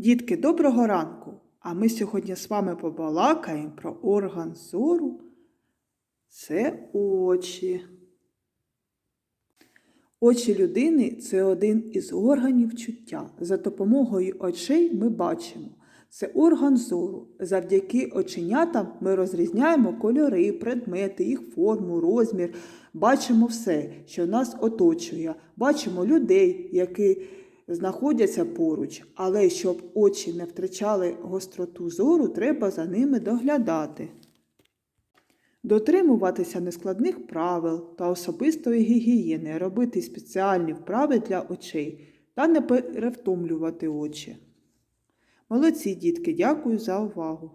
Дітки, доброго ранку! А ми сьогодні з вами побалакаємо про орган зору. Це очі. Очі людини це один із органів чуття. За допомогою очей ми бачимо. Це орган зору. Завдяки оченятам ми розрізняємо кольори, предмети, їх форму, розмір. Бачимо все, що нас оточує. Бачимо людей, які знаходяться поруч. Але щоб очі не втрачали гостроту зору, треба за ними доглядати. Дотримуватися нескладних правил та особистої гігієни, робити спеціальні вправи для очей та не перевтомлювати очі. Молодці, дітки, дякую за увагу!